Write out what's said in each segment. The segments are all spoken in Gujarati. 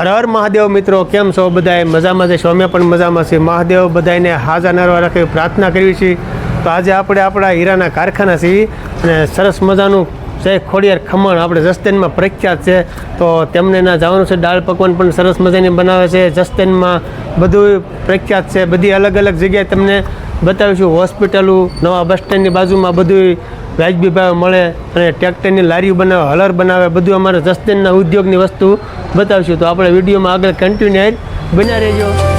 હર હર મહાદેવ મિત્રો, કેમ છો બધાએ મજામાં છે? અમે પણ મજામાં છે. મહાદેવ બધાને હાજર નરવા રાખી પ્રાર્થના કરવી છે. તો આજે આપણે આપણા હીરાના કારખાના છીએ અને સરસ મજાનું છે ખોડિયાર ખમણ આપણે જસ્તેનમાં પ્રખ્યાત છે. તો તેમને ના જવાનું છે. દાળ પકવાન પણ સરસ મજાની બનાવે છે. જસ્તેનમાં બધું પ્રખ્યાત છે. બધી અલગ અલગ જગ્યાએ તમને બતાવીશું. હોસ્પિટલું, નવા બસ સ્ટેન્ડની બાજુમાં બધું વાજબી ભાવે મળે અને ટ્રેક્ટરની લારીઓ બનાવે, હલર બનાવે, બધું અમારે જસ્તેનના ઉદ્યોગની વસ્તુ બતાવીશું. તો આપણે વિડીયોમાં આગળ કન્ટિન્યુ બન્યા રહેજો.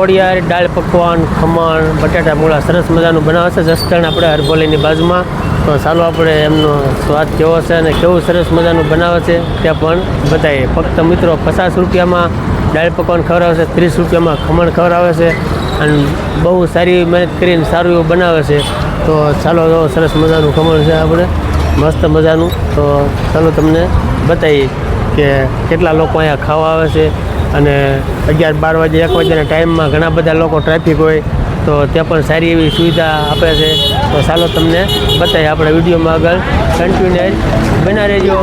ખોડિયાર દાળ પકવાન, ખમણ, બટાટા મૂળા, સરસ મજાનું બનાવે છે જસદણ આપણે હરભોલીની બાજુમાં. તો ચાલો આપણે એમનો સ્વાદ કેવો છે અને કેવું સરસ મજાનું બનાવે છે તે પણ બતાવીએ. ફક્ત મિત્રો, પચાસ રૂપિયામાં દાળ પકવાન ખવડાવે છે ત્રીસ રૂપિયામાં ખમણ ખવડાવે છે અને બહુ સારી મહેનત કરીને સારું એવું બનાવે છે તો ચાલો સરસ મજાનું ખમણ છે આપણે. મસ્ત મજાનું. તો ચાલો તમને બતાવીએ કે કેટલા લોકો અહીંયા ખાવા આવે છે અને અગિયાર બાર વાગે, એક વાગ્યાના ટાઈમમાં ઘણા બધા લોકો ટ્રાફિક હોય, તો ત્યાં પણ સારી એવી સુવિધા આપે છે. તો ચાલો તમને બતાવીએ આપણે વિડીયોમાં આગળ. કન્ટિન્યુ બના રહેજો.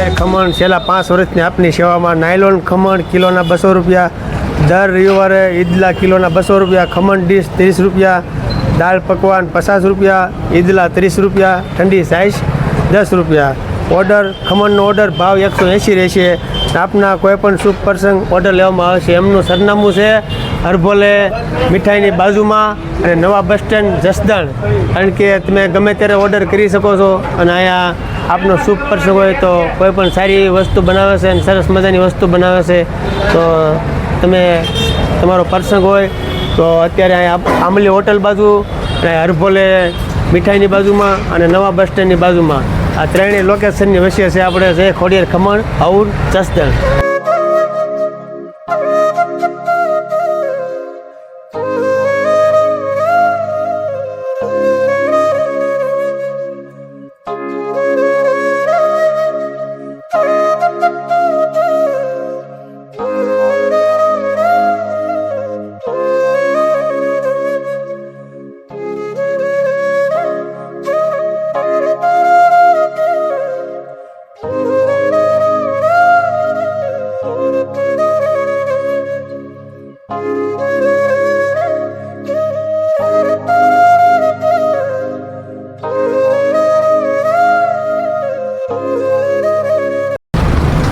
એ ખમણ છેલ્લા પાંચ વર્ષની આપની સેવામાં નાયલોન ખમણ કિલોના બસો રૂપિયા, દર રવિવારે ઈદલા કિલોના બસો રૂપિયા, ખમણ ડીશ ત્રીસ રૂપિયા, દાળ પકવાન પચાસ રૂપિયા, ઈદલા ત્રીસ રૂપિયા, ઠંડી સાઈઝ દસ રૂપિયા. ઓર્ડર, ખમણનો ઓર્ડર ભાવ એકસો એંસી રહેશે. આપના કોઈપણ શુભ પ્રસંગ ઓર્ડર લેવામાં આવશે એમનું સરનામું છે હરભોલે મીઠાઈની બાજુમાં અને નવા બસ સ્ટેન્ડ જસદણ. કારણ કે તમે ગમે ત્યારે ઓર્ડર કરી શકો છો. અને અહીંયા આપનો શુભ પ્રસંગ હોય તો કોઈ પણ સારી વસ્તુ બનાવે છે અને સરસ મજાની વસ્તુ બનાવે છે, તો તમે તમારો પ્રસંગ હોય તો અત્યારે અહીંયા આંબલી હોટલ બાજુ અને હરભોલે મીઠાઈની બાજુમાં અને નવા બસ સ્ટેન્ડની બાજુમાં. આ ત્રણેય લોકેશનની વચ્ચે છે આપણે જે ખોડિયાર ખમણ આઉર જસદણ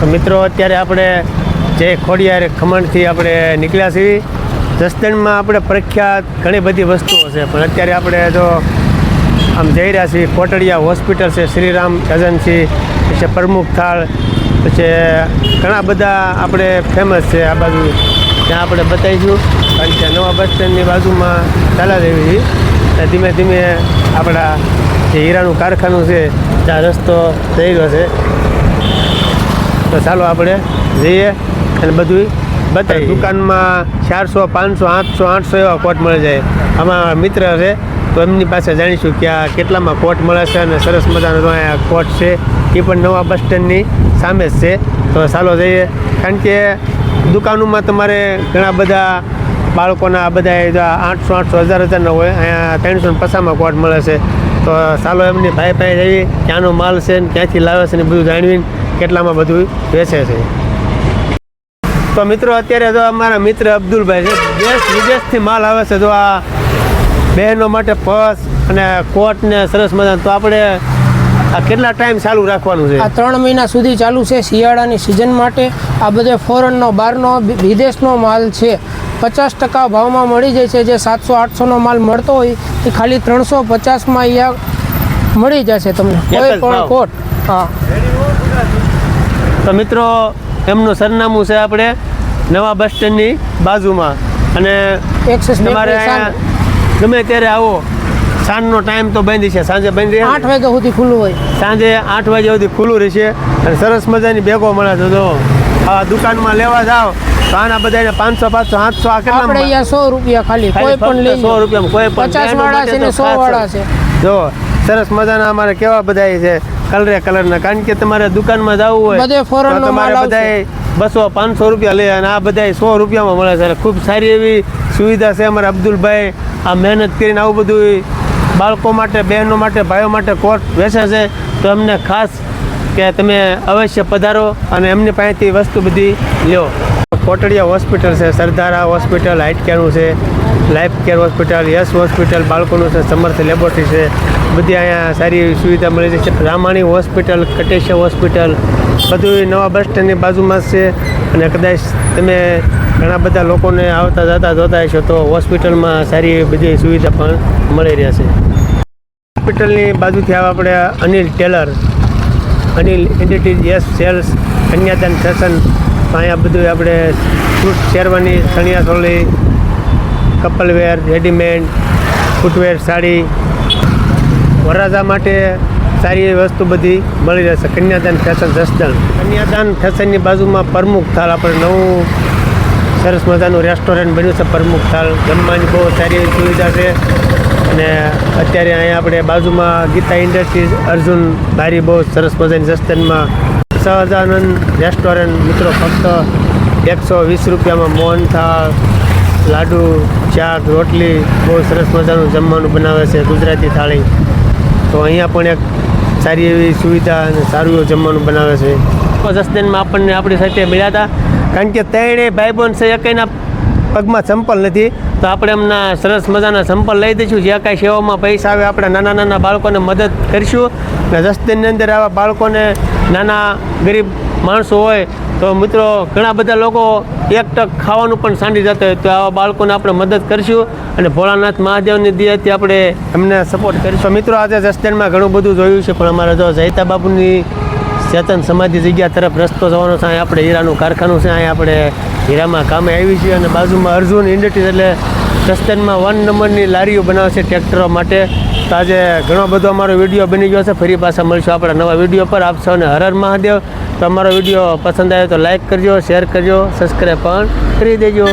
તો મિત્રો, અત્યારે આપણે જે ખોડિયાર ખમણથી આપણે નીકળ્યા છીએ, જસદણમાં આપણે પ્રખ્યાત ઘણી બધી વસ્તુઓ છે. પણ અત્યારે આપણે જો આમ જઈ રહ્યા છીએ, કોટડિયા હોસ્પિટલ છે, શ્રીરામ એજન્સી પછી પ્રમુખ થાળ, પછી ઘણા બધા આપણે ફેમસ છે આ બાજુ. ત્યાં આપણે બતાવીશું. કારણ કે નવા બસ સ્ટેન્ડની બાજુમાં ચાલા દેવી છે ધીમે ધીમે આપણા જે હીરાનું કારખાનું છે, ત્યાં રસ્તો થઈ રહ્યો છે. તો ચાલો આપણે જઈએ અને બધું બતાવીએ. દુકાનમાં ચારસો, પાંચસો, આઠસો આઠસો એવા કોટ મળી જાય. આમાં મિત્ર છે, તો એમની પાસે જાણીશું કે આ કેટલામાં કોટ મળે છે અને સરસ મજાનો કોટ છે, એ પણ નવા બસ સ્ટેન્ડની સામે જ છે. તો ચાલો જઈએ. કારણ કે દુકાનોમાં તમારે ઘણા બધા બાળકોના બધા આઠસો આઠસો, હજાર, હજારના હોય, અહીંયા ત્રણસો પચાસમાં કોટ મળે છે. તો ચાલો એમની ભાઈ પાસે જઈએ, ક્યાંનો માલ છે ને ક્યાંથી લાવે છે ને બધું જાણવીને કેટલામાં બધું વેચે છે. તો મિત્રો, અત્યારે તો અમારા મિત્ર અબ્દુલભાઈ છે, દેશ વિદેશથી માલ આવે છે તો આ બહેનો માટે પર્સ અને કોટ ને સરસ મજા તો આપણે આ કેટલા ટાઈમ ચાલુ રાખવાનું છે? આ ત્રણ મહિના સુધી ચાલુ છે શિયાળાની સિઝન માટે. આ બધો ફોરનનો બહારનો વિદેશનો માલ છે. પચાસ ટકા ભાવમાં મળી જાય છે. જે સાતસો આઠસોનો માલ મળતો હોય એ ખાલી ત્રણસો પચાસમાં અહીંયા મળી જશે તમને. કોઈ પણ કોટ. હા. તો મિત્રો એમનું સરનામું છે આપણે નવા બસ સ્ટેન્ડની બાજુમાં. અને તમારે ગમે ત્યારે આવો. સાંજનો ટાઈમ તો બંધ છે. સાંજે બંધ રહે આઠ વાગ્યા સુધી ખુલ્લું હોય. સાંજે આઠ વાગ્યા સુધી ખુલ્લું રહેશે અને સરસ મજાની બેગો મળે છે જો. આ દુકાનમાં લેવા જાઓ તો આના બધાને પાંચસો પાંચસો સાતસો આ આપણે અહીંયા સો રૂપિયા ખાલી. કોઈ પણ લઈ સો રૂપિયા કોઈ પણ પચાસ વાળા છે ને સો વાળા છે. જો સરસ મજાના અમારે કેવા બધા છે કલરે કલરના કારણ કે તમારે દુકાનમાં જવું હોય બધે ફોરન નો તમારે. બધાય બસો પાંચસો રૂપિયા લે અને આ બધા સો રૂપિયામાં મળે છે. ખૂબ સારી એવી સુવિધા છે અમારા અબ્દુલભાઈ. આ મહેનત કરીને આવું બધું બાળકો માટે, બહેનો માટે, ભાઈઓ માટે કોર્ટ વેચે છે, તો એમને ખાસ કે તમે અવશ્ય પધારો અને એમની પાસેથી વસ્તુ બધી લ્યો. કોટડિયા હોસ્પિટલ છે, સરદારા હોસ્પિટલ, હાઇટ કેરનું છે life care hospital, Yash hospital, બાળકોનું છે, સમર્થ લેબોરેટરી છે. બધી અહીંયા સારી એવી સુવિધા મળી છે. રામાણી હોસ્પિટલ કટેશિયા હોસ્પિટલ, બધું નવા બસ સ્ટેન્ડની બાજુમાં જ છે. અને કદાચ તમે ઘણા બધા લોકોને આવતા જતા જોતા હશો તો હોસ્પિટલમાં સારી એવી બધી સુવિધા પણ મળી રહેશે હોસ્પિટલની બાજુથી આવે આપણે Anil tailor, Anil entities yes sales, Kanyadaan fashion અહીંયા બધું આપણે fruit sherwani chaniya choli couple wear, readymade, footwear, sari, વરરાજા માટે સારી એવી વસ્તુ બધી મળી રહેશે. કન્યાદાન ફેશન જસદણ કન્યાદાન ફેશનની બાજુમાં પ્રમુખ થાળ, આપણે નવું સરસ મજાનું રેસ્ટોરન્ટ બન્યું છે પ્રમુખ થાળ. જમવાની બહુ સારી એવી સુવિધા છે. અને અત્યારે અહીંયા આપણે બાજુમાં ગીતા ઇન્ડસ્ટ્રીઝ અર્જુન બારી બહુ સરસ મજાની જસદણમાં સહજાનંદ રેસ્ટોરન્ટ મિત્રો ફક્ત એકસો વીસ રૂપિયામાં મોહન થાળ, લાડુ શાક રોટલી, બહુ સરસ મજાનું જમવાનું બનાવે છે ગુજરાતી થાળી. તો અહીંયા પણ એક સારી એવી સુવિધા અને સારું એવું જમવાનું બનાવે છે. જસદનમાં આપણને આપણી સાથે મળ્યા હતા. કારણ કે ત્રણેય ભાઈબંધ છે એકના પગમાં સંપલ નથી. તો આપણે એમના સરસ મજાના સંપલ લઈ દઈશું. જે કાંઈ સેવામાં પૈસા આવે, આપણે નાના નાના બાળકોને મદદ કરીશું. જસદનની અંદર આવા બાળકોને નાના ગરીબ માણસો હોય તો મિત્રો ઘણા બધા લોકો એક ટક ખાવાનું પણ સાંડી જતા હોય. તો આવા બાળકોને આપણે મદદ કરીશું અને ભોળાનાથ મહાદેવની દિયાથી આપણે એમને સપોર્ટ કરીશું. મિત્રો આજે જસદણમાં ઘણું બધું જોયું છે, પણ અમારે જો જયતા બાપુની ચેતન સમાધિ જગ્યા તરફ રસ્તો જવાનો છે અહીંયા આપણે હીરાનું કારખાનું છે અહીંયા આપણે હીરામાં કામે આવી છીએ અને બાજુમાં અર્જુન ઇન્ડસ્ટ્રીઝ એટલે જસદણમાં વન નંબરની લારીઓ બનાવે છે ટ્રેક્ટરો માટે. તો આજે ઘણો બધો અમારો વીડિયો બની ગયો છે. ફરી પાછા મળીશું આપણા નવા વીડિયો પર. આપ સૌને હર મહાદેવ. તો અમારો વીડિયો પસંદ આવ્યો તો લાઇક કરજો, શેર કરજો સબસ્ક્રાઈબ પણ કરી દેજો.